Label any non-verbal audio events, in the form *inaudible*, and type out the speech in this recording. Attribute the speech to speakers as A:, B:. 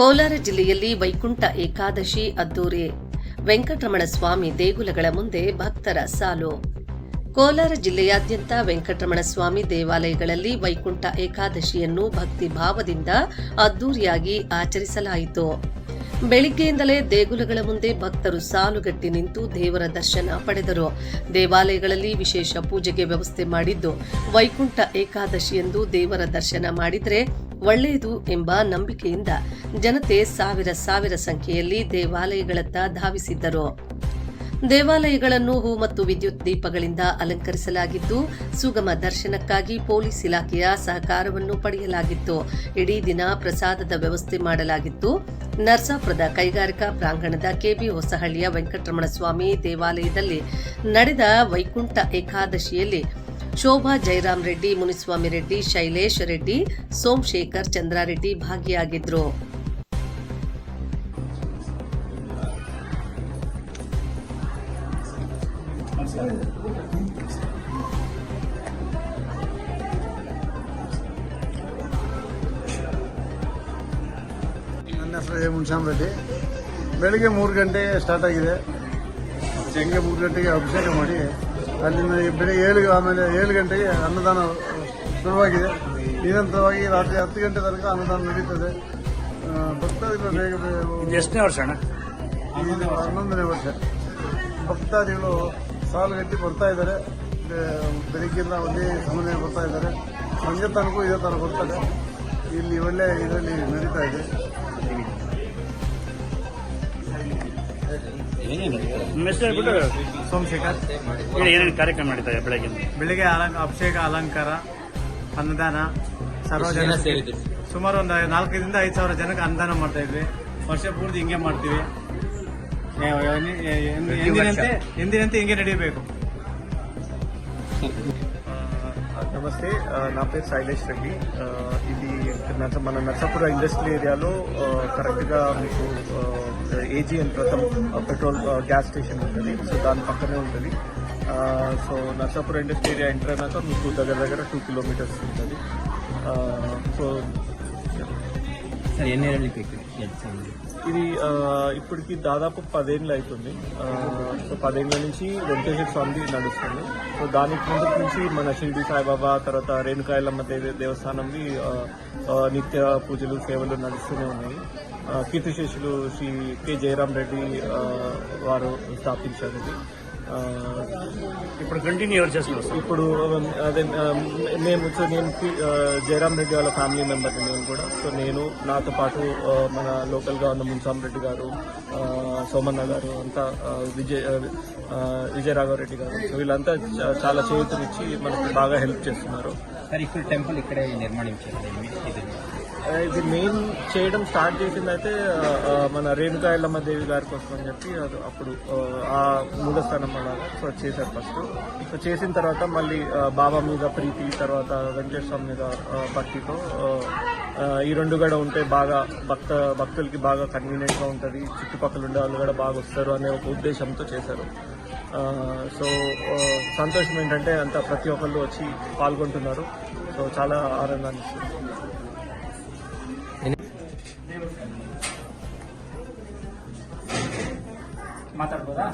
A: ಕೋಲಾರ ಜಿಲ್ಲೆಯಲ್ಲಿ ವೈಕುಂಠ ಏಕಾದಶಿ ಅದ್ದೂರಿ. ವೆಂಕಟರಮಣ ಸ್ವಾಮಿ ದೇಗುಲಗಳ ಮುಂದೆ ಭಕ್ತರ ಸಾಲು. ಕೋಲಾರ ಜಿಲ್ಲೆಯಾದ್ಯಂತ ವೆಂಕಟರಮಣ ಸ್ವಾಮಿ ದೇವಾಲಯಗಳಲ್ಲಿ ವೈಕುಂಠ ಏಕಾದಶಿಯನ್ನು ಭಕ್ತಿ ಭಾವದಿಂದ ಅದ್ದೂರಿಯಾಗಿ ಆಚರಿಸಲಾಯಿತು. ಬೆಳಿಗ್ಗೆಯಿಂದಲೇ ದೇಗುಲಗಳ ಮುಂದೆ ಭಕ್ತರು ಸಾಲುಗಟ್ಟಿ ನಿಂತು ದೇವರ ದರ್ಶನ ಪಡೆದರು. ದೇವಾಲಯಗಳಲ್ಲಿ ವಿಶೇಷ ಪೂಜೆಗೆ ವ್ಯವಸ್ಥೆ ಮಾಡಿದ್ದು, ವೈಕುಂಠ ಏಕಾದಶಿಯಂದು ದೇವರ ದರ್ಶನ ಮಾಡಿದರೆ ಒಳ್ಳೆಯದು ಎಂಬ ನಂಬಿಕೆಯಿಂದ ಜನತೆ ಸಾವಿರ ಸಾವಿರ ಸಂಖ್ಯೆಯಲ್ಲಿ ದೇವಾಲಯಗಳತ್ತ ಧಾವಿಸಿದ್ದರು. ದೇವಾಲಯಗಳನ್ನು ಹೂ ಮತ್ತು ವಿದ್ಯುತ್ ದೀಪಗಳಿಂದ ಅಲಂಕರಿಸಲಾಗಿದ್ದು, ಸುಗಮ ದರ್ಶನಕ್ಕಾಗಿ ಪೊಲೀಸ್ ಇಲಾಖೆಯ ಸಹಕಾರವನ್ನು ಪಡೆಯಲಾಗಿತ್ತು. ಇಡೀ ದಿನ ಪ್ರಸಾದದ ವ್ಯವಸ್ಥೆ ಮಾಡಲಾಗಿತ್ತು. ನರ್ಸಾಪುರದ ಕೈಗಾರಿಕಾ ಪ್ರಾಂಗಣದ ಕೆಬಿ ಹೊಸಹಳ್ಳಿಯ ವೆಂಕಟರಮಣ ಸ್ವಾಮಿ ದೇವಾಲಯದಲ್ಲಿ ನಡೆದ ವೈಕುಂಠ ಏಕಾದಶಿಯಲ್ಲಿ ಶೋಭಾ ಜೈರಾಮ್ ರೆಡ್ಡಿ, ಮುನಿಸ್ವಾಮಿ ರೆಡ್ಡಿ, ಶೈಲೇಶ್ ರೆಡ್ಡಿ, ಸೋಮಶೇಖರ್ ಚಂದ್ರಾರೆಡ್ಡಿ ಭಾಗಿಯಾಗಿದ್ರು.
B: ನನ್ನ ಹೆಸರು ಮುನ್ಸಾಮ್ ರೆಡ್ಡಿ. ಬೆಳಿಗ್ಗೆ ಮೂರು ಗಂಟೆ ಸ್ಟಾರ್ಟ್ ಆಗಿದೆ. ಹೆಂಗೆ ಮೂರು ಗಂಟೆಗೆ ಅಭಿಷೇಕ ಮಾಡಿ ಅಲ್ಲಿಂದ ಬೆಳಿಗ್ಗೆ ಏಳು ಆಮೇಲೆ ಏಳು ಗಂಟೆಗೆ ಅನ್ನದಾನ ಶುರುವಾಗಿದೆ. ನಿರಂತರವಾಗಿ ರಾತ್ರಿ ಹತ್ತು ಗಂಟೆ ತನಕ ಅನ್ನದಾನ ನಡೀತದೆ. ಭಕ್ತಾದಿಗಳು ಬೇಗ
C: ಎಷ್ಟನೇ ವರ್ಷ
B: ಹನ್ನೊಂದನೇ ವರ್ಷ. ಭಕ್ತಾದಿಗಳು ಸಾಲುಗಟ್ಟಿ ಬರ್ತಾ ಇದ್ದಾರೆ. ಬೆಳಿಗ್ಗೆಯಿಂದ ಒಂದೇ ಸಮನ್ವಯ ಬರ್ತಾ ಇದ್ದಾರೆ. ಸಂಜೆ ತನಕ ಇದೇ ಥರ ಬರ್ತಾರೆ ಇಲ್ಲಿ ಒಳ್ಳೆ ಇದರಲ್ಲಿ ನಡೀತಾ ಇದೆ.
C: ಹೇಳ್ಬಿಟ್ಟು
D: ಸೋಮಶೇಖರ್.
C: ಹೇಳಿ ಏನೇನು ಕಾರ್ಯಕ್ರಮ ನಡೀತಾ ಇದೆ ಬೆಳಗ್ಗೆ
D: ಬೆಳಿಗ್ಗೆ ಅಲಂಕ ಅಭಿಷೇಕ ಅಲಂಕಾರ ಅನ್ನದಾನ ಸರ್ವಜನ ಸುಮಾರು ಒಂದು ನಾಲ್ಕರಿಂದ ಐದು ಸಾವಿರ ಜನಕ್ಕೆ ಅನ್ನದಾನ ಮಾಡ್ತಾ ಇದ್ವಿ. ವರ್ಷ ಪೂರ್ತಿ ಹಿಂಗೆ ಮಾಡ್ತೀವಿ. ಎಂದಿನಂತೆ ಎಂದಿನಂತೆ ಹಿಂಗೆ ನಡೆಯಬೇಕು *laughs*
E: నమస్తే. నా పేరు శైలేష్ రెడ్డి. ఇది నర్స- మన నర్సాపుర ఇండస్ట్రీ ఏరియాలో కరెక్ట్గా మీకు AGN Pratham petrol gas station ఉంటుంది. సో దాని పక్కనే ఉంటుంది. So Narsapura industry area enter అయినాక మీకు దగ్గర దగ్గర టూ కిలోమీటర్స్ ఉంటుంది. సో
F: సార్ ఎన్ని ఏళ్ళకి
E: ఇది ఇప్పటికి దాదాపు పదేళ్ళు అవుతుంది సో పదేళ్ళ నుంచి వెంకటేశ్వర స్వామి నడుస్తుంది. సో దానికి ముందు నుంచి మన షిరిడి సాయిబాబా తర్వాత రేణుకాయలమ్మ దేవి దేవస్థానంవి నిత్య పూజలు సేవలు నడుస్తూనే ఉన్నాయి. కీర్తిశేషులు శ్రీ కె జయరాం రెడ్డి వారు స్థాపించారు ఇది.
C: ఇప్పుడు కంటిన్యూ చేస్తున్నారు?
E: ఇప్పుడు అదే ఆ, మేము సో నేను పి- ఆ, జయరాం రెడ్డి వాళ్ళ ఫ్యామిలీ మెంబర్ నేను కూడా సో నేను నాతో పాటు ఆ, మన లోకల్గా ఉన్న మున్సాం రెడ్డి గారు సోమన్న గారు అంతా విజయ్ ఆ, విజయరాఘవరెడ్డి గారు సో వీళ్ళంతా చాలా చేతునిచ్చి మనకు బాగా హెల్ప్ చేస్తున్నారు
F: సార్ ఇప్పుడు టెంపుల్ ఇక్కడే నిర్మాణించారు ఇది
E: మెయిన్ చేయడం స్టార్ట్ చేసింది అయితే మన రేణుకాయలమ్మ దేవి గారి కోసం అని చెప్పి అది అప్పుడు ఆ, మూలస్థానం అలాగా సో చేశారు ఫస్ట్ సో చేసిన తర్వాత మళ్ళీ బాబా మీద ప్రీతి తర్వాత వెంకటేశ్వర మీద భక్తితో ఈ రెండు కూడా ఉంటే బాగా భక్త భక్తులకి బాగా కన్వీనియంట్గా ఉంటుంది. చుట్టుపక్కల ఉండే వాళ్ళు కూడా బాగా వస్తారు అనే ఒక ఉద్దేశంతో చేశారు. సో సంతోషం ఏంటంటే అంత ప్రతి ఒక్కళ్ళు వచ్చి పాల్గొంటున్నారు. సో చాలా ఆనందాన్ని ఇస్తుంది.
D: ಮಾತಾಡ್ಬೋದಾ